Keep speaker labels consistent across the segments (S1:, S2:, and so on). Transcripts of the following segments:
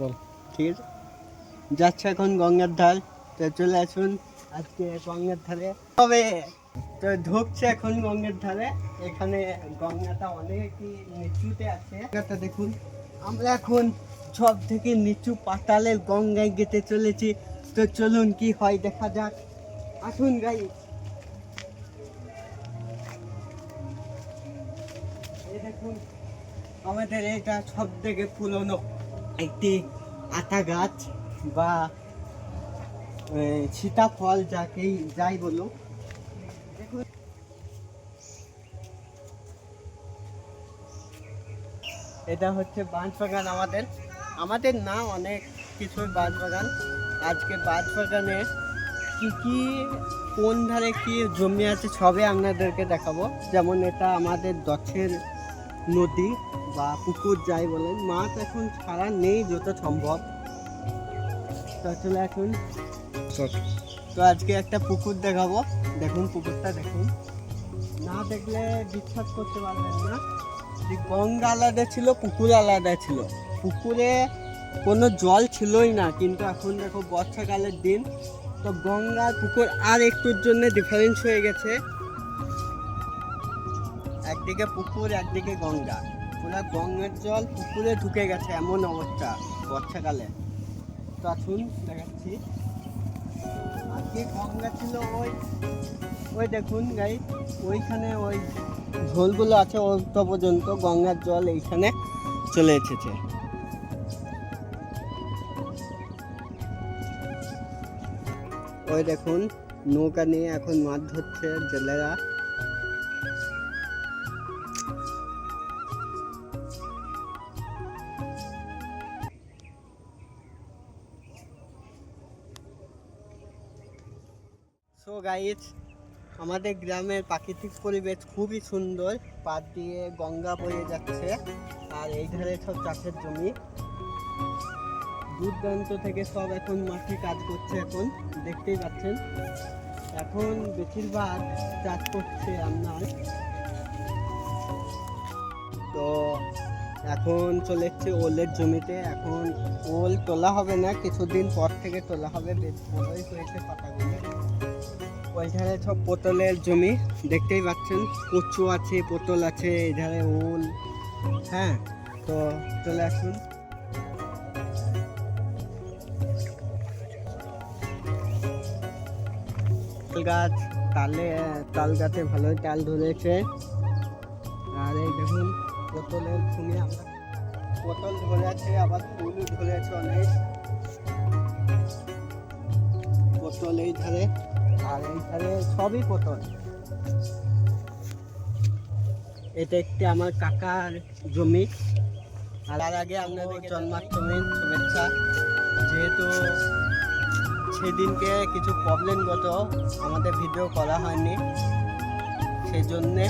S1: বল।
S2: ঠিক আছে? যাচ্ছে এখন গঙ্গার ধার। তো চলে আসুন আজকে গঙ্গার ধারে। তবে তো ঢুকছে এখন গঙ্গার ধারে। এখানে গঙ্গাটা অনেকই নিচুতে আছে। গঙ্গাটা দেখুন। আমরা এখন সব থেকে নিচু পাতালে গঙ্গায় গেতে চলেছি। তো চলুন কি হয় দেখা যাক। আসুন গাই। দেখুন, আমাদের এটা সব থেকে পুরনো। একটি আতা গাছ বা সীতাফল যাকেই, যাই বলো। এটা হচ্ছে বাঁশ বাগান আমাদের। আমাদের না অনেক কিছুই বাঁশ বাগান আজকে বাঁশ বাগানে কি কি, কোন ধারে কি জমি আছে সবে আপনাদেরকে দেখাবো। যেমন এটা আমাদের দশের নদী বা পুকুর যাই বলেন মাছ এখন ছাড়া নেই যত সম্ভব। এখন তো আজকে একটা পুকুর দেখাবো। দেখুন পুকুরটা দেখুন। না দেখলে বিশ্বাস করতে পারবেন না। যে গঙ্গা আলাদা ছিল পুকুর আলাদা ছিল। পুকুরে কোনো জল ছিলই না কিন্তু এখন দেখো বর্ষাকালের দিন। তো গঙ্গার পুকুর আর একটুর জন্য ডিফারেন্স হয়ে গেছে। একদিকে পুকুর, একদিকে গঙ্গা। পুরো গঙ্গার জল পুকুরে ঢুকে গেছে এমন অবস্থা বর্ষাকালে। তো আসুন দেখাচ্ছি। আজকে গঙ্গা ছিল ওই ওই দেখুন গাই ওইখানে ওই ঝোলগুলো আছে তো পর্যন্ত গঙ্গার জল এইখানে চলে এসেছে। ওই দেখুন, নৌকা নিয়ে এখন মাছ ধরছে জেলেরা। সো গাইজ আমাদের গ্রামের প্রাকৃতিক পরিবেশ খুবই সুন্দর। পার দিয়ে গঙ্গা বয়ে যাচ্ছে, আর এই ধারে সব চাষের জমি। দূর থেকে সব এখন মাঠে কাজ করছে এখন, দেখতেই পাচ্ছেন। এখন বেশিরভাগ চাষ করছে আপনার। তো এখন চলে এসছে ওলের জমিতে। এখন ওল তোলা হবে না, কিছুদিন পর থেকে তোলা হবে, বেশ বড়ই হয়েছে পাতাগুলো। ওইখানে সব পটলের জমি, দেখতেই পাচ্ছেন, কচু আছে, পটল আছে, এধারে ওল হ্যাঁ তো চলে আসুন। গাছ, তালে, তাল গাছে ভালোই তাল ধরেছে। আর এই দেখুন, পটলের জমি, আমরা পটল ধরে আছে আবার ফুল ধরেছে অনেক। পটল এই ধারে আর এই ধারে সবই পটল। এটা একটি আমার কাকার জমি। আর তার আগে আপনাদের জন্মাষ্টমীর শুভেচ্ছা। যেহেতু সেদিনকে কিছু প্রবলেমগত আমাদের ভিডিও করা হয়নি। সেই জন্যে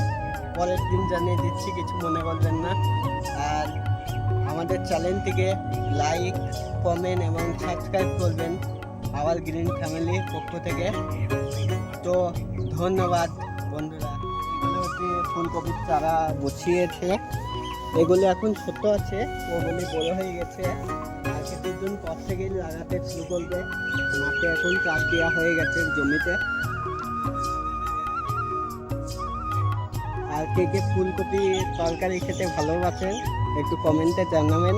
S2: পরের দিন জানিয়ে দিচ্ছি, কিছু মনে করবেন না। আর আমাদের চ্যানেলটিকে লাইক কমেন্ট এবং সাবস্ক্রাইব করবেন। আওয়াল গ্রিন ফ্যামিলির পক্ষ থেকে। তো ধন্যবাদ বন্ধুরা। এগুলো হচ্ছে ফুলকপির চারা বসিয়েছে। এগুলো এখন ছোট আছে ওগুলি বড় হয়ে গেছে। আর কিছুদিন পর থেকেই লাগাতে শুরু করবে। মাঠে এখন চাষ দেওয়া হয়ে গেছে জমিতে। আর কে কে ফুলকপি তরকারি খেতে ভালোবাসেন, একটু কমেন্টে জানাবেন।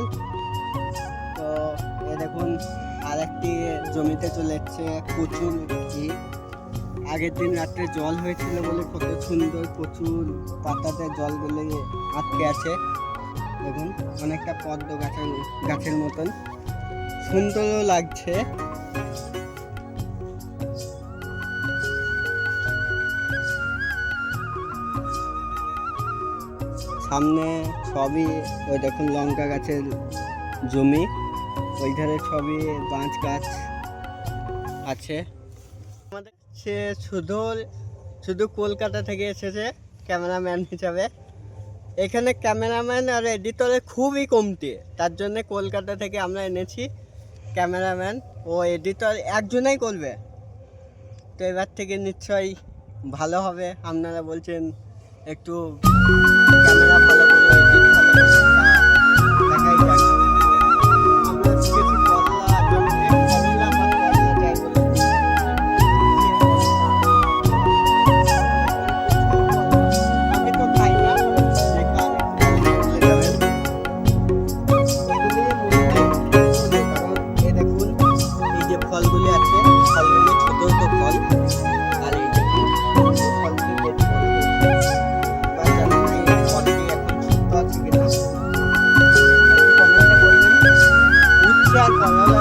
S2: আর একটি জমিতে চলে এসছে প্রচুর কি আগের দিন রাত্রে জল হয়েছিল বলে কত সুন্দর প্রচুর পাতাতে জলগুলো আটকে আছে। দেখুন, অনেকটা পদ্ম গাছের গাছের মতন। সুন্দরও লাগছে। সামনে সবই ওই দেখুন লঙ্কা গাছের জমি। ওই ধারে সবই বাঁশ গাছ আছে। আমাদের সে শুধু শুধু কলকাতা থেকে এসেছে ক্যামেরাম্যান হিসাবে। এখানে ক্যামেরাম্যান আর এডিটরে খুবই কমতি, তার জন্য কলকাতা থেকে আমরা এনেছি ক্যামেরাম্যান। ও এডিটর একজনেই করবে। তো এবার থেকে নিশ্চয়ই ভালো হবে, আপনারা বলছেন একটু ক্যামেরা ভালো করবে এডিট ভালো 下望广元的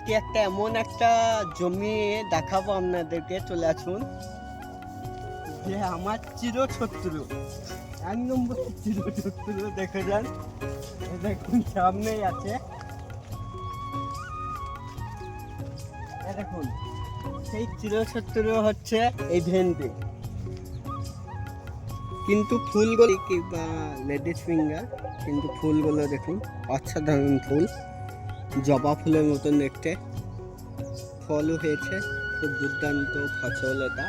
S2: আজকে একটা এমন একটা জমি দেখাবো আপনাদেরকে, চলে আসুন। যে আমার চিরশত্রু, এক নম্বর চিরশত্রু, দেখে যান। দেখুন, সামনেই আছে। দেখুন, সেই চিরশত্রু হচ্ছে এই ভেন্ডি। কিন্তু ফুলগুলি কিংবা লেডিস ফিঙ্গার, কিন্তু ফুলগুলো দেখুন, অসাধারণ ফুল। জবা ফুলের মতন দেখতে। ফলও হয়েছে খুব দুর্দান্ত ফসল এটা।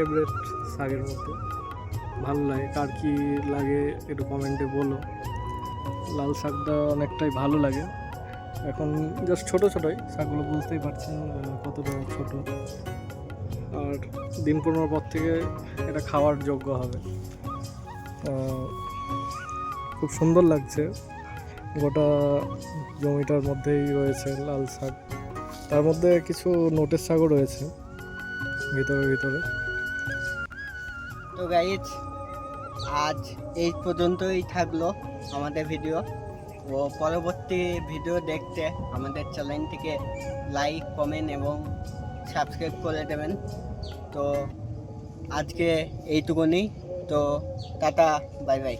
S1: ফেভারিট শাকের মধ্যে। ভালো লাগে, কার কি লাগে একটু কমেন্টে বলো। লাল শাকটা অনেকটাই ভালো লাগে। এখন জাস্ট ছোটো ছোটোই, শাকগুলো বুঝতেই পারছেন কতটা ছোট। আর দিন পনেরো পর থেকে এটা খাওয়ার যোগ্য হবে। খুব সুন্দর লাগছে। গোটা জমিটার মধ্যেই রয়েছে লাল শাক। তার মধ্যে কিছু নোটের শাকও রয়েছে, ভিতরে ভিতরে।
S2: তো গাইজ আজ এই পর্যন্তই থাকল আমাদের ভিডিও ও পরবর্তী ভিডিও দেখতে আমাদের চ্যানেলটিকে লাইক কমেন্ট এবং সাবস্ক্রাইব করে দেবেন। তো আজকে এইটুকুনি। তো টাটা বাই বাই